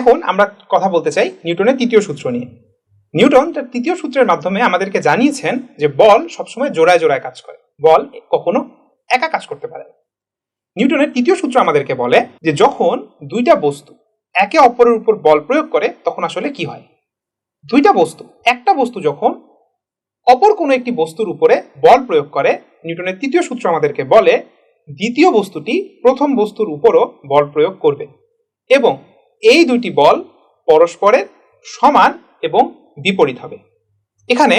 এখন আমরা কথা বলতে চাই নিউটনের তৃতীয় সূত্র নিয়ে। নিউটন তার তৃতীয় সূত্রের মাধ্যমে আমাদেরকে জানিয়েছেন যে বল সবসময় জোড়ায় জোড়ায় কাজ করে। বল কখনো একা কাজ করতে পারে। নিউটনের তৃতীয় সূত্র আমাদেরকে বলে যে যখন দুইটা বস্তু একে অপরের উপর বল প্রয়োগ করে, তখন আসলে কি হয়? দুইটা বস্তু, একটা বস্তু যখন অপর কোনো একটি বস্তুর উপরে বল প্রয়োগ করে, নিউটনের তৃতীয় সূত্র আমাদেরকে বলে দ্বিতীয় বস্তুটি প্রথম বস্তুর উপরও বল প্রয়োগ করবে এবং এই দুটি বল পরস্পরের সমান এবং বিপরীত হবে। এখানে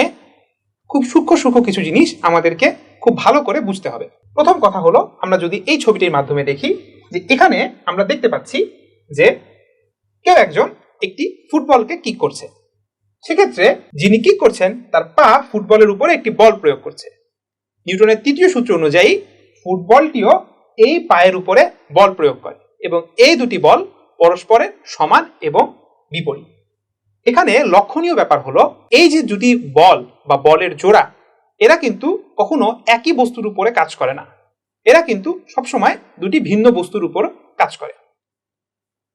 খুব সূক্ষ্ম সূক্ষ্ম কিছু জিনিস আমাদেরকে খুব ভালো করে বুঝতে হবে। প্রথম কথা হলো, আমরা যদি এই ছবিটির মাধ্যমে দেখি যে এখানে আমরা দেখতে পাচ্ছি যে কেউ একজন একটি ফুটবলকে কিক করছে। সেক্ষেত্রে যিনি কিক করছেন, তার পা ফুটবলের উপরে একটি বল প্রয়োগ করছে। নিউটনের তৃতীয় সূত্র অনুযায়ী ফুটবলটিও এই পায়ের উপরে বল প্রয়োগ করে এবং এই দুটি বল পরস্পরের সমান এবং বিপরীত। এখানে লক্ষণীয় ব্যাপার হলো, এই যে দুটি বল বা বলের জোড়া, এরা কিন্তু কখনো একই বস্তুর উপরে কাজ করে না। এরা কিন্তু সবসময় দুটি ভিন্ন বস্তুর উপর কাজ করে।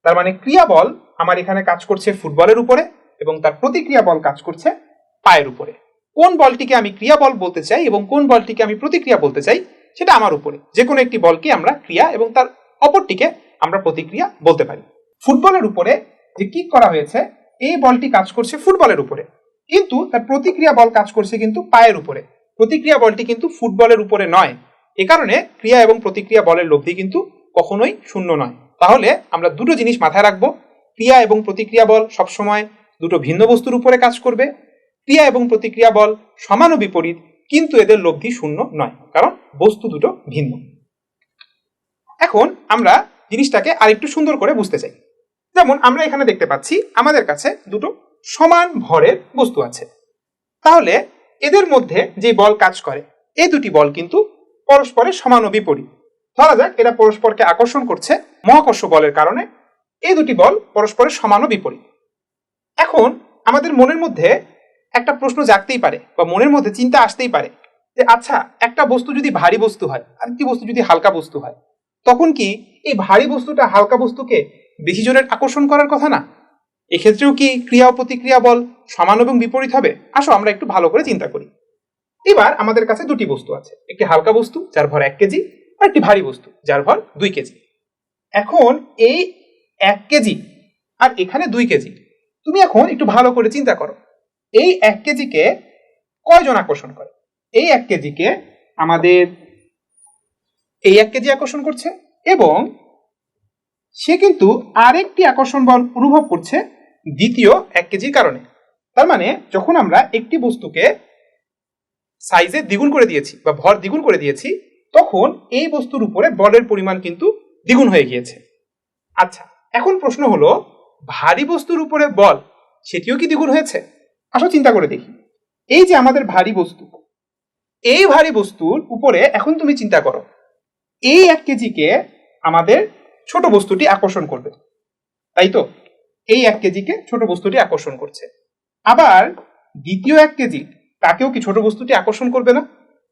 তার মানে ক্রিয়া বল আমার এখানে কাজ করছে ফুটবলের উপরে এবং তার প্রতিক্রিয়া বল কাজ করছে পায়ের উপরে। কোন বলটিকে আমি ক্রিয়া বল বলতে চাই এবং কোন বলটিকে আমি প্রতিক্রিয়া বলতে চাই, সেটা আমার উপরে। যে কোনো একটি বলকে আমরা ক্রিয়া এবং তার অপরটিকে আমরা প্রতিক্রিয়া বলতে পারি। ফুটবলের উপরে যে কিক করা হয়েছে, এই বলটি কাজ করছে ফুটবলের উপরে। কিন্তু তার প্রতিক্রিয়া বল কাজ করছে কিন্তু পায়ের উপরে। প্রতিক্রিয়া বলটি কিন্তু ফুটবলের উপরে নয়। এ কারণে ক্রিয়া এবং প্রতিক্রিয়া বলের লব্ধি কিন্তু কখনোই শূন্য নয়। তাহলে আমরা দুটো জিনিস মাথায় রাখব। ক্রিয়া এবং প্রতিক্রিয়া বল সবসময় দুটো ভিন্ন বস্তুর উপরে কাজ করবে। ক্রিয়া এবং প্রতিক্রিয়া বল সমান বিপরীত, কিন্তু এদের লব্ধি শূন্য নয়, কারণ বস্তু দুটো ভিন্ন। এখন আমরা জিনিসটাকে আরেকটু সুন্দর করে বুঝতে চাই। যেমন আমরা এখানে দেখতে পাচ্ছি, আমাদের কাছে দুটো সমান ভরের বস্তু আছে। তাহলে এদের মধ্যে যে বল কাজ করে এই দুটি বল কিন্তু পরস্পরের সমান ও বিপরীত। ধরা যাক, এরা পরস্পরকে আকর্ষণ করছে মহাকর্ষ বলের কারণে এই দুটি বল পরস্পরের সমান ও বিপরীত। এখন আমাদের মনের মধ্যে একটা প্রশ্ন জাগতেই পারে, বা মনের মধ্যে চিন্তা আসতেই পারে যে আচ্ছা একটা বস্তু যদি ভারী বস্তু হয়, আর একটি বস্তু যদি হালকা বস্তু হয়, তখন কি এই ভারী বস্তুটা হালকা বস্তুকে বেশি জোরের আকর্ষণ করার কথা না। এক্ষেত্রেও কি ক্রিয়া ও প্রতিক্রিয়া বল সমান এবং বিপরীত হবে? আসো, আমরা একটু ভালো করে চিন্তা করি। এবার আমাদের কাছে দুটি বস্তু আছে। একটি হালকা বস্তু, যার ভর এক কেজি, আর একটি ভারী বস্তু, যার ভর দুই কেজি। এখন এই এক কেজি আর এখানে দুই কেজি, তুমি এখন একটু ভালো করে চিন্তা করো। এই এক কেজিকে কয়জন আকর্ষণ করে? এই এক কেজিকে আমাদের, এই এক কেজি আকর্ষণ করছে এবং সে কিন্তু আরেকটি আকর্ষণ বল অনুভব করছে দ্বিতীয় এক কেজির কারণে। তার মানে যখন আমরা একটি বস্তুকে সাইজে দ্বিগুণ করে দিয়েছি বা ভর দ্বিগুণ করে দিয়েছি, তখন এই বস্তুর উপরে বলের পরিমাণ কিন্তু দ্বিগুণ হয়ে গিয়েছে। আচ্ছা এখন প্রশ্ন হলো, ভারী বস্তুর উপরে বল সেটিও কি দ্বিগুণ হয়েছে? আসো চিন্তা করে দেখি। এই যে আমাদের ভারী বস্তু, এই ভারী বস্তুর উপরে এখন তুমি চিন্তা করো, এই এক কেজিকে আমাদের ছোট বস্তুটি আকর্ষণ করবে। তাই তো? এই এক কেজিকে ছোট বস্তুটি আকর্ষণ করছে। আবার দ্বিতীয় এক কেজি, তাকেও কি ছোট বস্তুটি আকর্ষণ করবে না?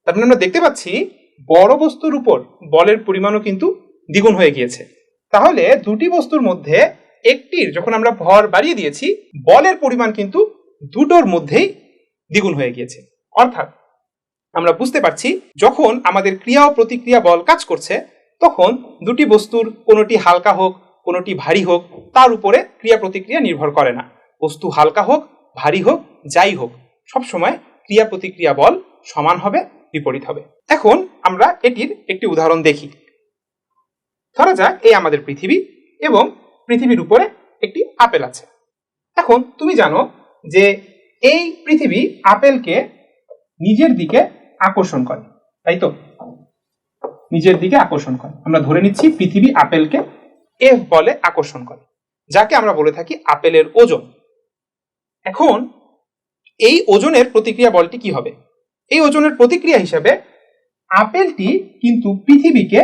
তার মানে আমরা দেখতে পাচ্ছি বড় বস্তুর উপর বলের পরিমাণও কিন্তু দ্বিগুণ হয়ে গিয়েছে। তাহলে দুটি বস্তুর মধ্যে একটির যখন আমরা ভর বাড়িয়ে দিয়েছি, বলের পরিমাণ কিন্তু দুটোর মধ্যেই দ্বিগুণ হয়ে গিয়েছে। অর্থাৎ আমরা বুঝতে পারছি যখন আমাদের ক্রিয়া ও প্রতিক্রিয়া বল কাজ করছে তখন দুটি বস্তুর কোনোটি হালকা হোক, কোনোটি ভারী হোক, তার উপরে ক্রিয়া প্রতিক্রিয়া নির্ভর করে না। বস্তু হালকা হোক, ভারী হোক, যাই হোক, সবসময় ক্রিয়া প্রতিক্রিয়া বল সমান হবে, বিপরীত হবে। এখন আমরা এটির একটি উদাহরণ দেখি। ধরা যাক এই আমাদের পৃথিবী এবং পৃথিবীর উপরে একটি আপেল আছে। এখন তুমি জানো যে এই পৃথিবী আপেলকে নিজের দিকে আকর্ষণ করে, তাই তো? নিজের দিকে আকর্ষণ করে। আমরা ধরে নিচ্ছি পৃথিবী আপেলকে এফ বলে আকর্ষণ করে, যাকে আমরা বলে থাকি আপেলের ওজন। এখন এই ওজনের প্রতিক্রিয়া বলটি কি হবে? এই ওজনের প্রতিক্রিয়া হিসাবে আপেলটি কিন্তু পৃথিবীকে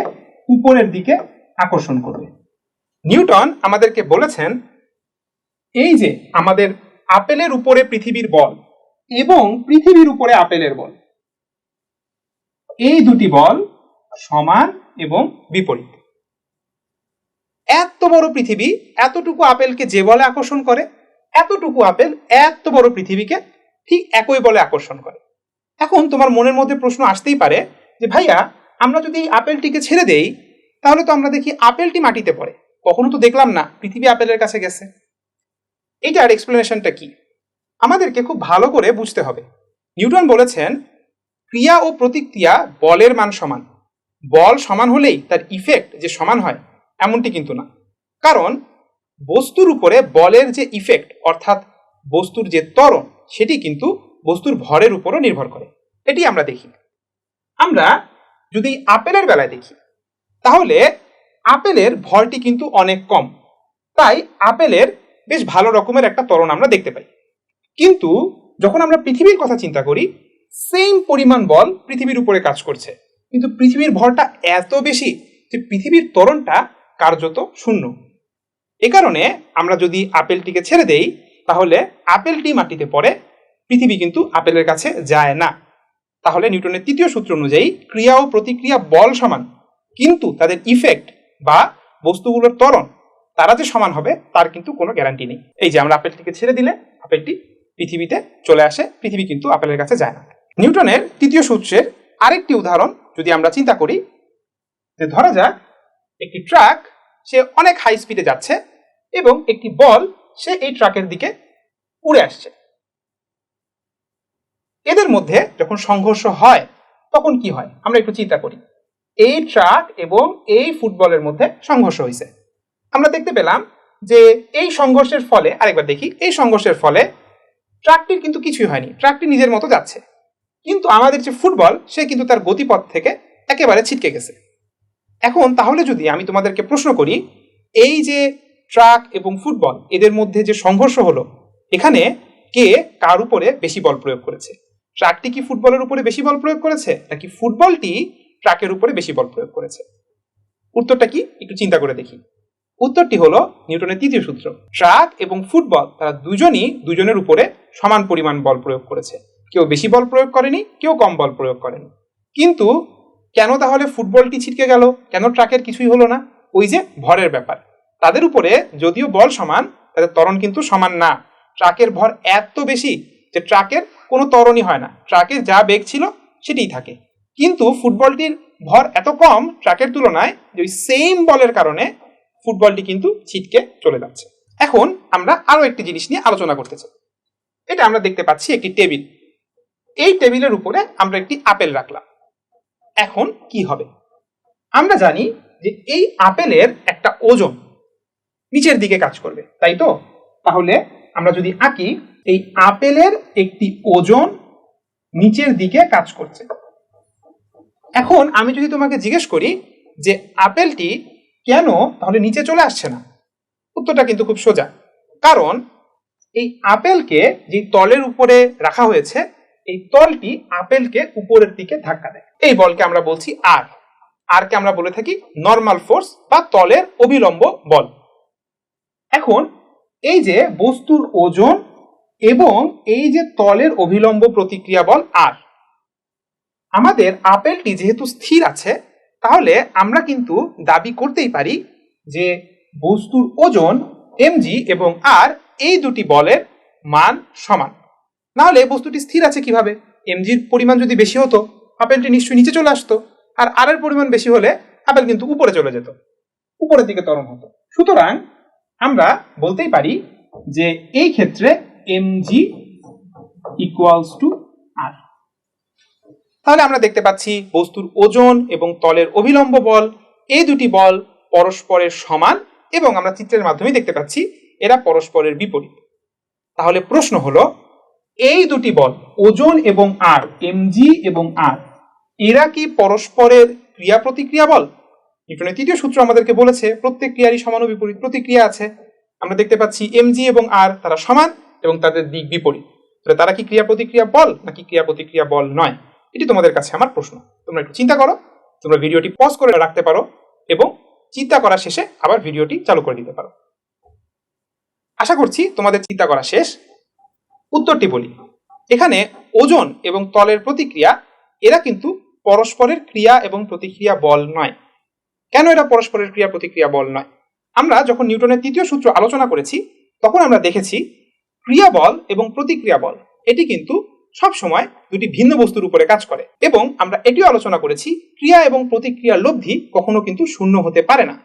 উপরের দিকে আকর্ষণ করবে। নিউটন আমাদেরকে বলেছেন, এই যে আমাদের আপেলের উপরে পৃথিবীর বল এবং পৃথিবীর উপরে আপেলের বল, এই দুটি বল সমান এবং বিপরীত। এত বড় পৃথিবী এতটুকু আপেলকে যে বলে আকর্ষণ করে, এতটুকু আপেল এত বড় পৃথিবীকে ঠিক একই বলে আকর্ষণ করে। এখন তোমার মনের মধ্যে প্রশ্ন আসতেই পারে যে, ভাইয়া, আমরা যদি আপেলটিকে ছেড়ে দেই, তাহলে তো আমরা দেখি আপেলটি মাটিতে পড়ে। কখনো তো দেখলাম না, পৃথিবী আপেলের কাছে গেছে। এটার এক্সপ্লেনেশনটা কি? আমাদেরকে খুব ভালো করে বুঝতে হবে। নিউটন বলেছেন, ক্রিয়া ও প্রতিক্রিয়া বলের মান সমান। বল সমান হলেই তার ইফেক্ট যে সমান হয়, এমনটি কিন্তু না। কারণ বস্তুর উপরে বলের যে ইফেক্ট অর্থাৎ বস্তুর যে ত্বরণ, সেটি কিন্তু বস্তুর ভরের উপরও নির্ভর করে। এটি আমরা দেখি। আমরা যদি আপেলের বেলায় দেখি, তাহলে আপেলের ভরটি কিন্তু অনেক কম। তাই আপেলের বেশ ভালো রকমের একটা ত্বরণ আমরা দেখতে পাই। কিন্তু যখন আমরা পৃথিবীর কথা চিন্তা করি সেম পরিমাণ বল পৃথিবীর উপরে কাজ করছে। কিন্তু পৃথিবীর ভরটা এত বেশি যে পৃথিবীর ত্বরণটা কার্যত শূন্য। এ কারণে আমরা যদি আপেলটিকে ছেড়ে দেই, তাহলে আপেলটি মাটিতে পড়ে, পৃথিবী কিন্তু আপেলের কাছে যায় না। তাহলে নিউটনের তৃতীয় সূত্র অনুযায়ী ক্রিয়া ও প্রতিক্রিয়া বল সমান, কিন্তু তাদের ইফেক্ট বা বস্তুগুলোর ত্বরণ, তারা যে সমান হবে, তার কিন্তু কোনো গ্যারান্টি নেই। এই যে আমরা আপেলটিকে ছেড়ে দিলে, আপেলটি পৃথিবীতে চলে আসে, পৃথিবী কিন্তু আপেলের কাছে যায় না। নিউটনের তৃতীয় সূত্রের আরেকটি উদাহরণ যদি আমরা চিন্তা করি, যে ধরা যাক, একটি ট্রাক সে অনেক হাই স্পিডে যাচ্ছে এবং একটি বল সে এই ট্রাকের দিকে উড়ে আসছে। এদের মধ্যে যখন সংঘর্ষ হয়, তখন কি হয়? আমরা একটু চিন্তা করি। এই ট্রাক এবং এই ফুটবলের মধ্যে সংঘর্ষ হয়েছে আমরা দেখতে পেলাম যে এই সংঘর্ষের ফলে, আরেকবার দেখি, এই সংঘর্ষের ফলে ট্রাকটির কিন্তু কিছুই হয়নি। ট্রাকটি নিজের মতো যাচ্ছে। কিন্তু আমাদের যে ফুটবল, সে কিন্তু তার গতিপথ থেকে একেবারে ছিটকে গেছে। এখন তাহলে যদি আমি তোমাদেরকে প্রশ্ন করি, এই যে ট্রাক এবং ফুটবল, এদের মধ্যে যে সংঘর্ষ হলো, এখানে কে কার উপরে বেশি বল প্রয়োগ করেছে? ট্রাকটি কি ফুটবলের উপরে বেশি বল প্রয়োগ করেছে, নাকি ফুটবলটি ট্রাকের উপরে বেশি বল প্রয়োগ করেছে? উত্তরটা কি? একটু চিন্তা করে দেখি। উত্তরটি হলো নিউটনের তৃতীয় সূত্র। ট্রাক এবং ফুটবল, তারা দুজনই দুজনের উপরে সমান পরিমাণ বল প্রয়োগ করেছে। কেউ বেশি বল প্রয়োগ করেনি, কেউ কম বল প্রয়োগ করেনি। কিন্তু কেন তাহলে ফুটবলটি ছিটকে গেল? কেন ট্রাকের কিছুই হলো না? ওই যে ভরের ব্যাপার। তাদের উপরে যদিও বল সমান, তাদের ত্বরণ কিন্তু সমান না। ট্রাকের ভর এত বেশি যে ট্রাকের কোনো ত্বরণই হয় না। ট্রাকের যা বেগ ছিল সেটাই থাকে। কিন্তু ফুটবলটির ভর এত কম ট্রাকের তুলনায় যে ওই সেম বলের কারণে ফুটবলটি কিন্তু ছিটকে চলে যাচ্ছে। এখন আমরা আরও একটি জিনিস নিয়ে আলোচনা করতে চাই। এটা আমরা দেখতে পাচ্ছি একটি টেবিল। এই টেবিলের উপরে আমরা একটি আপেল রাখলাম। এখন কি হবে? আমরা জানি যে এই আপেলের একটা ওজন নিচের দিকে কাজ করবে, তাই তো? তাহলে আমরা যদি আঁকি, এই আপেলের একটি ওজন নিচের দিকে কাজ করছে। এখন আমি যদি তোমাকে জিজ্ঞেস করি যে আপেলটি কেন, তাহলে নিচে চলে আসছে না? উত্তরটা কিন্তু খুব সোজা। কারণ এই আপেলকে যে তলের উপরে রাখা হয়েছে এই তলটি আপেলকে উপরের দিকে ধাক্কা দেয়। এই বলকে আমরা বলছি আর। আর কে আমরা বলে থাকি নর্মাল ফোর্স বা তলের অবিলম্ব বল। এখন এই যে বস্তুর ওজন এবং এই যে তলের অভিলম্ব প্রতিক্রিয়া বল আর, আমাদের আপেলটি যেহেতু স্থির আছে, তাহলে আমরা কিন্তু দাবি করতেই পারি যে বস্তুর ওজন এমজি এবং আর এই দুটি বলের মান সমান। নাহলে বস্তুটি স্থির আছে কীভাবে? এমজির পরিমাণ যদি বেশি হতো, আপেলটি নিশ্চয়ই নিচে চলে আসতো, আর আর এর পরিমাণ বেশি হলে আপেল কিন্তু উপরে চলে যেত, উপরের দিকে ত্বরণ হতো। সুতরাং আমরা বলতেই পারি যে এই ক্ষেত্রে এমজি ইকুয়ালস টু আর তাহলে আমরা দেখতে পাচ্ছি বস্তুর ওজন এবং তলের অভিলম্ব বল, এই দুটি বল পরস্পরের সমান এবং আমরা চিত্রের মাধ্যমে দেখতে পাচ্ছি এরা পরস্পরের বিপরীত। তাহলে প্রশ্ন হলো এই দুটি বল, ওজন এবং আর এমজি এবং আর এরা কি পরস্পরের ক্রিয়া প্রতিক্রিয়া বল? নিউটনের তৃতীয় সূত্র আমাদেরকে বলেছে, প্রত্যেক ক্রিয়ারই সমান বিপরীত প্রতিক্রিয়া আছে। আমরা দেখতে পাচ্ছি এমজি এবং আর তারা সমান এবং তাদের দিক বিপরীত। তাহলে তারা কি ক্রিয়া প্রতিক্রিয়া বল, নাকি ক্রিয়া প্রতিক্রিয়া বল নয়? এটি তোমাদের কাছে আমার প্রশ্ন। তোমরা একটু চিন্তা করো, তোমরা ভিডিওটি পজ করে রাখতে পারো এবং চিন্তা করা শেষে আবার ভিডিওটি চালু করে দিতে পারো। আশা করছি তোমাদের চিন্তা করা শেষ। উত্তরটি বলি। এখানে ওজন এবং তলের প্রতিক্রিয়া, এরা কিন্তু পরস্পরের ক্রিয়া এবং প্রতিক্রিয়া বল নয়। কেন এরা পরস্পরের ক্রিয়া প্রতিক্রিয়া বল নয়? আমরা যখন নিউটনের তৃতীয় সূত্র আলোচনা করেছি, তখন আমরা দেখেছি ক্রিয়া বল এবং প্রতিক্রিয়া বল, এটি কিন্তু সব সময় দুটি ভিন্ন বস্তুর উপরে কাজ করে এবং আমরা এটিও আলোচনা করেছি, ক্রিয়া এবং প্রতিক্রিয়ার লব্ধি কখনো কিন্তু শূন্য হতে পারে না।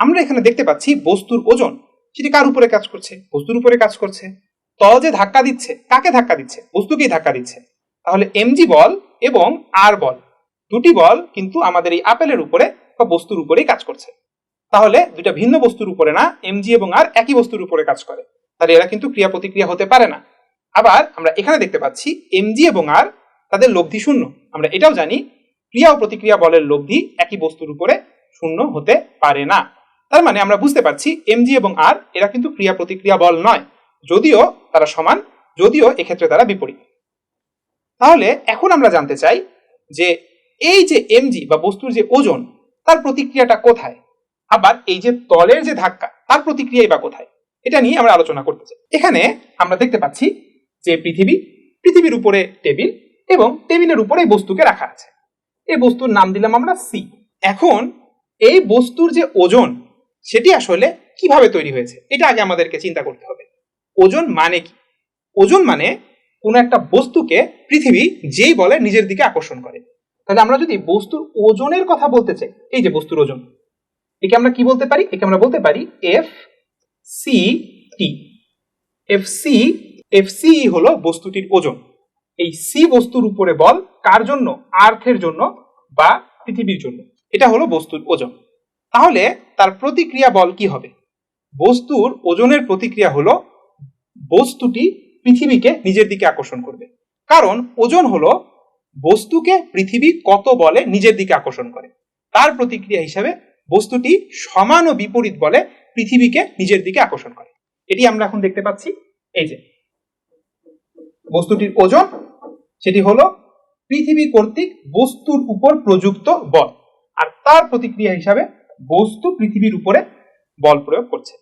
আমরা এখানে দেখতে পাচ্ছি বস্তুর ওজন, সেটি কার উপরে কাজ করছে? বস্তুর উপরে কাজ করছে। তল যে ধাক্কা দিচ্ছে, কাকে ধাক্কা দিচ্ছে? বস্তুকেই ধাক্কা দিচ্ছে। তাহলে এমজি বল এবং আর বল, দুটি বল কিন্তু আমাদের এই আপেলের উপরে বা বস্তুর উপরেই কাজ করছে। তাহলে দুইটা ভিন্ন বস্তুর উপরে না এমজি এবং আর একই বস্তুর উপরে কাজ করে। তাহলে এরা কিন্তু ক্রিয়া প্রতিক্রিয়া হতে পারে না। আবার আমরা এখানে দেখতে পাচ্ছি এমজি এবং আর তাদের লব্ধি শূন্য। আমরা এটাও জানি ক্রিয়া ও প্রতিক্রিয়া বলের লব্ধি একই বস্তুর উপরে শূন্য হতে পারে না। তার মানে আমরা বুঝতে পারছি এমজি এবং আর এরা কিন্তু ক্রিয়া প্রতিক্রিয়া বল নয়। যদিও তারা সমান, যদিও এক্ষেত্রে তারা বিপরীত। তাহলে এখন আমরা জানতে চাই যে এই যে এমজি বা বস্তুর যে ওজন, তার প্রতিক্রিয়াটা কোথায়? আবার এই যে তলের যে ধাক্কা, তার প্রতিক্রিয়াই বা কোথায়? এটা নিয়ে আমরা আলোচনা করতে চাই। এখানে আমরা দেখতে পাচ্ছি যে পৃথিবী, পৃথিবীর উপরে টেবিল এবং টেবিলের উপরে বস্তুকে রাখা আছে। এই বস্তুর নাম দিলাম আমরা সি এখন এই বস্তুর যে ওজন, সেটি আসলে কীভাবে তৈরি হয়েছে? এটা আগে আমাদেরকে চিন্তা করতে হবে। ওজন মানে কি? ওজন মানে কোনো একটা বস্তুকে পৃথিবী যেই বলে নিজের দিকে আকর্ষণ করে। তাহলে আমরা যদি বস্তুর ওজনের কথা বলতে চাই, এই যে বস্তুর ওজন, একে আমরা কি বলতে পারি? একে আমরা বলতে পারি F C T. F C F C হলো বস্তুটির ওজন। এই সি বস্তুর উপরে বল কার জন্য? আর্থের জন্য বা পৃথিবীর জন্য। এটা হলো বস্তুর ওজন। তাহলে তার প্রতিক্রিয়া বল কি হবে? বস্তুর ওজনের প্রতিক্রিয়া হলো বস্তুটি পৃথিবীকে নিজের দিকে আকর্ষণ করবে। কারণ ওজন হলো বস্তুকে পৃথিবী কত বলে নিজের দিকে আকর্ষণ করে। তার প্রতিক্রিয়া হিসাবে বস্তুটি সমান ও বিপরীত বলে পৃথিবীকে নিজের দিকে আকর্ষণ করে। এটি আমরা এখন দেখতে পাচ্ছি। এই যে, বস্তুটির ওজন, সেটি হলো পৃথিবী কর্তৃক বস্তুর উপর প্রযুক্ত বল। আর তার প্রতিক্রিয়া হিসাবে বস্তু পৃথিবীর উপরে বল প্রয়োগ করছে।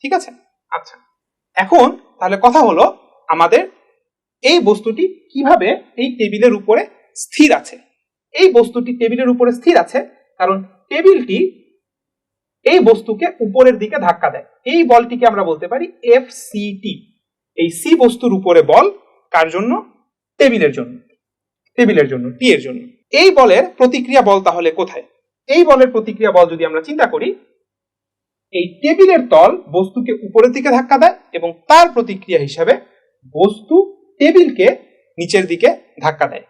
ঠিক আছে? আচ্ছা। এখন তাহলে কথা হলো আমাদের এই বস্তুটি কীভাবে এই টেবিলের উপরে স্থির আছে? এই বস্তুটি টেবিলের উপরে স্থির আছে কারণ টেবিলটি এই বস্তুকে উপরের দিকে ধাক্কা দেয়। এই বলটিকে আমরা বলতে পারি এফ টি এই সি বস্তুর উপরে বল কার জন্য? টেবিলের জন্য। টেবিলের জন্য, টি এর জন্য। এই বলের প্রতিক্রিয়া বল তাহলে কোথায়? এই বলের প্রতিক্রিয়া বল যদি আমরা চিন্তা করি এই টেবিলের তল বস্তুকে উপরের দিকে ধাক্কা দেয় এবং তার প্রতিক্রিয়া হিসাবে বস্তু টেবিলকে নিচের দিকে ধাক্কা দেয়।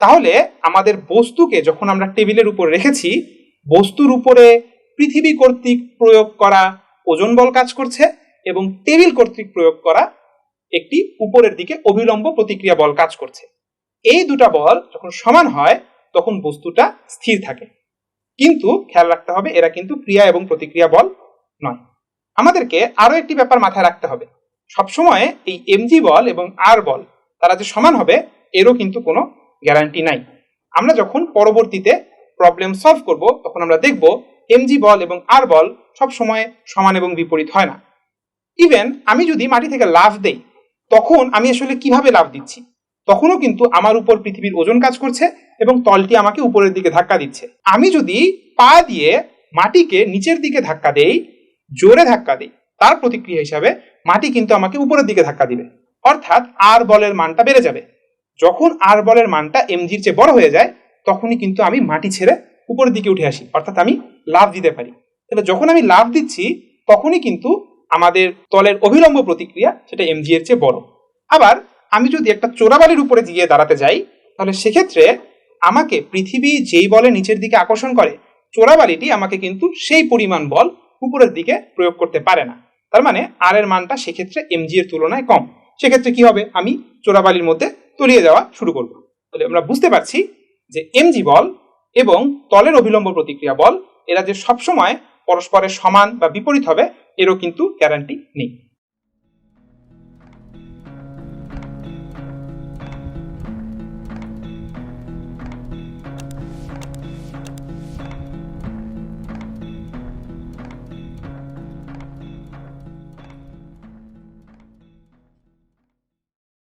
তাহলে আমাদের বস্তুকে যখন আমরা টেবিলের উপর রেখেছি, বস্তুর উপরে পৃথিবী কর্তৃক প্রয়োগ করা ওজন বল কাজ করছে এবং টেবিল কর্তৃক প্রয়োগ করা একটি উপরের দিকে অবিলম্ব প্রতিক্রিয়া বল কাজ করছে। এই দুটা বল যখন সমান হয়, তখন বস্তুটা স্থির থাকে। কিন্তু খেয়াল রাখতে হবে, এরা কিন্তু ক্রিয়া এবং প্রতিক্রিয়া বল নয়। আমাদেরকে আরও একটি ব্যাপার মাথায় রাখতে হবে। সবসময় এই এমজি বল এবং আর বল, তারা যে সমান হবে, এরও কিন্তু কোনো গ্যারান্টি নাই। আমরা যখন পরবর্তীতে প্রবলেম সলভ করব, তখন আমরা দেখব এমজি বল এবং আর বল সব সময় সমান এবং বিপরীত হয় না। ইভেন আমি যদি মাটি থেকে লাভ দেই, তখন আমি আসলে কীভাবে লাভ দিচ্ছি? তখনও কিন্তু আমার উপর পৃথিবীর ওজন কাজ করছে এবং তলটি আমাকে উপরের দিকে ধাক্কা দিচ্ছে। আমি যদি পা দিয়ে মাটিকে নিচের দিকে ধাক্কা দেই, জোরে ধাক্কা দিই, তার প্রতিক্রিয়া হিসাবে মাটি কিন্তু আমাকে উপরের দিকে ধাক্কা দিবে। অর্থাৎ আর বলের মানটা বেড়ে যাবে। যখন আর বলের মানটা এমজির চেয়ে বড় হয়ে যায়, তখনই কিন্তু আমি মাটি ছেড়ে উপরের দিকে উঠে আসি, অর্থাৎ আমি লাভ দিতে পারি। তাহলে যখন আমি লাভ দিচ্ছি, তখনই কিন্তু আমাদের তলের অভিলম্ব প্রতিক্রিয়া সেটা এমজি এর চেয়ে বড়। আবার আমি যদি একটা চোরাবালির উপরে গিয়ে দাঁড়াতে যাই, তাহলে সেক্ষেত্রে আমাকে পৃথিবী যেই বলে নিচের দিকে আকর্ষণ করে, চোরাবালিটি আমাকে কিন্তু সেই পরিমাণ বল উপরের দিকে প্রয়োগ করতে পারে না। তার মানে আর এর মানটা সেক্ষেত্রে এমজি এর তুলনায় কম। সেক্ষেত্রে কি হবে? আমি চোরাবালির মধ্যে তলিয়ে যাওয়া শুরু করব। তাহলে আমরা বুঝতে পারছি যে এমজি বল এবং তলের অভিলম্ব প্রতিক্রিয়া বল, এরা যে সবসময় পরস্পরের সমান বা বিপরীত হবে, এরও কিন্তু গ্যারান্টি নেই।